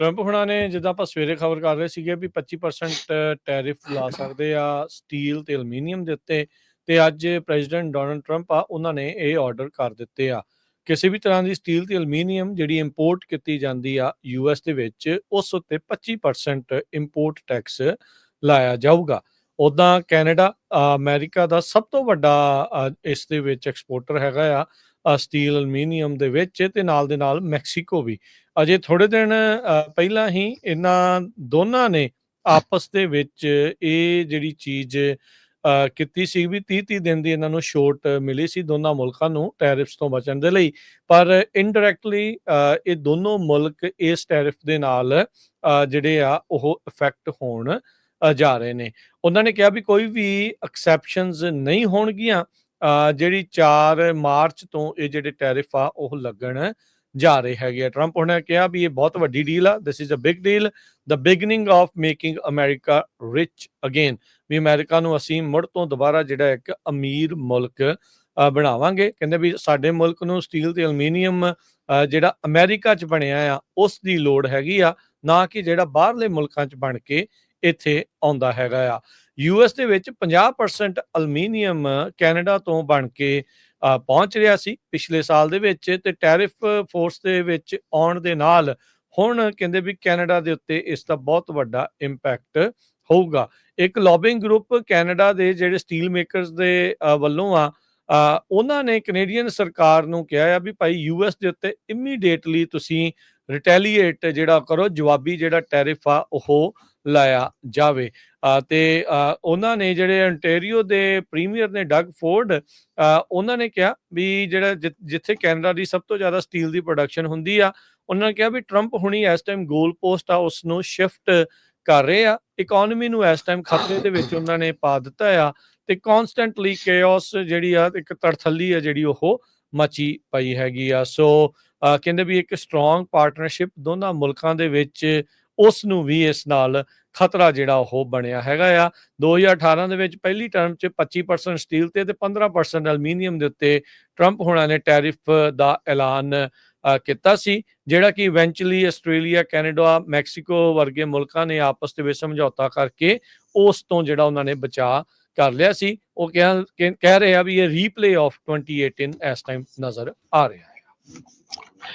Trump ਹੁਣਾਂ ਨੇ ਜਿੱਦਾਂ ਆਪਾਂ ਸਵੇਰੇ ਖਬਰ ਕਰ ਰਹੇ ਸੀਗੇ ਵੀ 25% ਟੈਰਿਫ ਲਾ ਸਕਦੇ ਆ ਸਟੀਲ ਤੇ ਐਲੂਮੀਨੀਅਮ ਦੇ ਉੱਤੇ ਤੇ ਅੱਜ ਪ੍ਰੈਜ਼ੀਡੈਂਟ ਡੋਨਲਡ ਟਰੰਪ ਆ ਉਹਨਾਂ ਨੇ ਇਹ ਆਰਡਰ ਕਰ ਦਿੱਤੇ ਆ। ਕਿਸੇ ਵੀ ਤਰ੍ਹਾਂ ਦੀ ਸਟੀਲ ਤੇ ਐਲੂਮੀਨੀਅਮ ਜਿਹੜੀ ਇੰਪੋਰਟ ਕੀਤੀ ਜਾਂਦੀ ਆ ਯੂਐਸ ਦੇ ਵਿੱਚ ਉਸ ਉੱਤੇ 25% ਇੰਪੋਰਟ ਟੈਕਸ ਲਾਇਆ ਜਾਊਗਾ। ਉਦਾਂ ਕੈਨੇਡਾ ਅਮਰੀਕਾ ਦਾ ਸਭ ਤੋਂ ਵੱਡਾ ਇਸ ਦੇ ਵਿੱਚ ਐਕਸਪੋਰਟਰ ਹੈਗਾ ਆ। ਸਟੀਲ ਐਲੂਮੀਨੀਅਮ ਦੇ ਵਿੱਚ ਤੇ ਨਾਲ ਦੇ ਨਾਲ ਮੈਕਸੀਕੋ ਵੀ। ਅਜੇ ਥੋੜੇ ਦਿਨ ਪਹਿਲਾਂ ਹੀ ਇਹਨਾਂ ਦੋਨਾਂ ਨੇ ਆਪਸ ਦੇ ਵਿੱਚ ਇਹ ਜਿਹੜੀ ਚੀਜ਼ ਕੀਤੀ ਸੀ ਵੀ 30-30 ਦਿਨ ਦੀ ਇਹਨਾਂ ਨੂੰ ਛੋਟ ਮਿਲੀ ਸੀ ਦੋਨਾਂ ਮੁਲਕਾਂ ਨੂੰ ਟੈਰਿਫਸ ਤੋਂ ਬਚਣ ਦੇ ਲਈ। ਪਰ ਇਨਡਾਇਰੈਕਟਲੀ ਇਹ ਦੋਨੋਂ ਮੁਲਕ ਇਸ ਟੈਰਿਫ ਦੇ ਨਾਲ ਜਿਹੜੇ ਆ ਉਹ ਇਫੈਕਟ ਹੋਣ ਜਾ ਰਹੇ ਨੇ। ਉਹਨਾਂ ਨੇ ਕਿਹਾ ਵੀ ਕੋਈ ਵੀ ਐਕਸੈਪਸ਼ਨਸ ਨਹੀਂ ਹੋਣਗੀਆਂ। ਜਿਹੜੀ 4 ਮਾਰਚ ਤੋਂ ਇਹ ਜਿਹੜੇ ਟੈਰਿਫ ਆ, ਉਹ ਲੱਗਣ ਜਾ ਰਹੇ ਹੈਗੇ ਟਰੰਪ ਉਹਨਾਂ ਕਿਹਾ ਵੀ ਇਹ ਬਹੁਤ ਵੱਡੀ ਡੀਲ ਆ this is a big deal the beginning of making America rich again we America ਨੂੰ ਅਸੀਂ ਮੁੜ ਤੋਂ ਦੁਬਾਰਾ ਜਿਹੜਾ ਇੱਕ ਅਮੀਰ ਮੁਲਕ ਬਣਾਵਾਂਗੇ। ਕਹਿੰਦੇ ਵੀ ਸਾਡੇ ਮੁਲਕ ਨੂੰ ਸਟੀਲ ਤੇ ਐਲੂਮੀਨੀਅਮ ਜਿਹੜਾ ਅਮਰੀਕਾ 'ਚ ਬਣਿਆ ਆ, ਉਸ ਦੀ ਲੋੜ ਹੈਗੀ ਆ, ਨਾ ਕਿ ਜਿਹੜਾ ਬਾਹਰਲੇ ਮੁਲਕਾਂ 'ਚ ਬਣ ਕੇ ਇੱਥੇ ਆਉਂਦਾ ਹੈਗਾ ਆ। ਯੂਐਸ ਦੇ ਵਿੱਚ 50% ਅਲਮੀਨੀਅਮ ਕੈਨੇਡਾ ਤੋਂ ਬਣ ਕੇ ਪਹੁੰਚ ਰਿਹਾ ਸੀ ਪਿਛਲੇ ਸਾਲ ਦੇ ਵਿੱਚ ਤੇ ਟੈਰਿਫ ਫੋਰਸ ਦੇ ਵਿੱਚ ਆਉਣ ਦੇ ਨਾਲ ਹੁਣ ਕਹਿੰਦੇ ਵੀ ਕੈਨੇਡਾ ਦੇ ਉੱਤੇ ਇਸ ਦਾ ਬਹੁਤ ਵੱਡਾ ਇੰਪੈਕਟ ਹੋਊਗਾ। ਇੱਕ ਲੌਬਿੰਗ ਗਰੁੱਪ ਕੈਨੇਡਾ ਦੇ ਜਿਹੜੇ ਸਟੀਲ ਮੇਕਰਸ ਦੇ ਵੱਲੋਂ ਆ ਉਹਨਾਂ ਨੇ ਕੈਨੇਡੀਅਨ ਸਰਕਾਰ ਨੂੰ ਕਿਹਾ ਆ ਵੀ ਭਾਈ ਯੂਐਸ ਦੇ ਉੱਤੇ ਇਮੀਡੀਏਟਲੀ ਤੁਸੀਂ ਰਿਟੈਲੀਏਟ ਜਿਹੜਾ ਕਰੋ ਜਵਾਬੀ ਜਿਹੜਾ ਟੈਰਿਫ ਆ ਉਹ ਲਾਇਆ ਜਾਵੇ। ਅ, ਤੇ ਉਹਨਾਂ ਨੇ ਜਿਹੜੇ ਅੰਟੇਰੀਓ ਦੇ ਪ੍ਰੀਮੀਅਰ ਨੇ ਡਗ ਫੋਰਡ ਉਹਨਾਂ ਨੇ ਕਿਹਾ ਵੀ ਜਿਹੜਾ ਜਿ- ਜਿੱਥੇ ਕੈਨੇਡਾ ਦੀ ਸਭ ਤੋਂ ਜ਼ਿਆਦਾ ਸਟੀਲ ਦੀ ਪ੍ਰੋਡਕਸ਼ਨ ਹੁੰਦੀ ਆ ਉਹਨਾਂ ਨੇ ਕਿਹਾ ਵੀ ਟਰੰਪ ਹੁਣੀ ਇਸ ਟਾਈਮ ਗੋਲ ਪੋਸਟ ਆ ਉਸ ਨੂੰ ਸ਼ਿਫਟ ਕਰ ਰਹੇ ਆ। ਇਕਨੋਮੀ ਨੂੰ ਇਸ ਟਾਈਮ ਖਤਰੇ ਦੇ ਵਿੱਚ ਉਹਨਾਂ ਨੇ ਪਾ ਦਿੱਤਾ ਆ। ਤੇ ਕਨਸਟੈਂਟਲੀ ਕੇਓਸ ਜਿਹੜੀ ਆ, ਇੱਕ ਤੜਥੱਲੀ ਆ ਜਿਹੜੀ ਉਹ ਮਚੀ ਪਈ ਹੈਗੀ ਆ। ਸੋ ਕਹਿੰਦੇ ਵੀ ਇੱਕ ਸਟਰੋਂਗ ਪਾਰਟਨਰਸ਼ਿਪ ਦੋਨਾਂ ਮੁਲਕਾਂ ਦੇ ਵਿੱਚ ਉਸ ਨੂੰ ਵੀ ਇਸ ਨਾਲ ਖਤਰਾ ਜਿਹੜਾ ਉਹ ਬਣਿਆ ਹੈਗਾ ਆ। 2018 ਦੇ ਵਿੱਚ ਪਹਿਲੀ ਟਰਮ 'ਚ 25% ਸਟੀਲ ਤੇ ਤੇ 15% ਐਲੂਮੀਨੀਅਮ ਦੇ ਉੱਤੇ ਟਰੰਪ ਹੋਣਾ ਨੇ ਟੈਰਿਫ ਦਾ ਐਲਾਨ ਕੀਤਾ ਸੀ, ਜਿਹੜਾ ਕਿ ਇਵੈਂਚੁਅਲੀ ਆਸਟ੍ਰੇਲੀਆ ਕੈਨੇਡਾ ਮੈਕਸੀਕੋ ਵਰਗੇ ਮੁਲਕਾਂ ਨੇ ਆਪਸ ਦੇ ਵਿੱਚ ਸਮਝੌਤਾ ਕਰਕੇ ਉਸ ਤੋਂ ਜਿਹੜਾ ਉਹਨਾਂ ਨੇ ਬਚਾ ਕਰ ਲਿਆ ਸੀ। ਉਹ ਕਹਿ ਕਹਿ ਰਿਹਾ ਵੀ ਇਹ ਰੀਪਲੇ ਆਫ 2018 ਇਸ ਟਾਈਮ ਨਜ਼ਰ ਆ ਰਿਹਾ ਹੈ।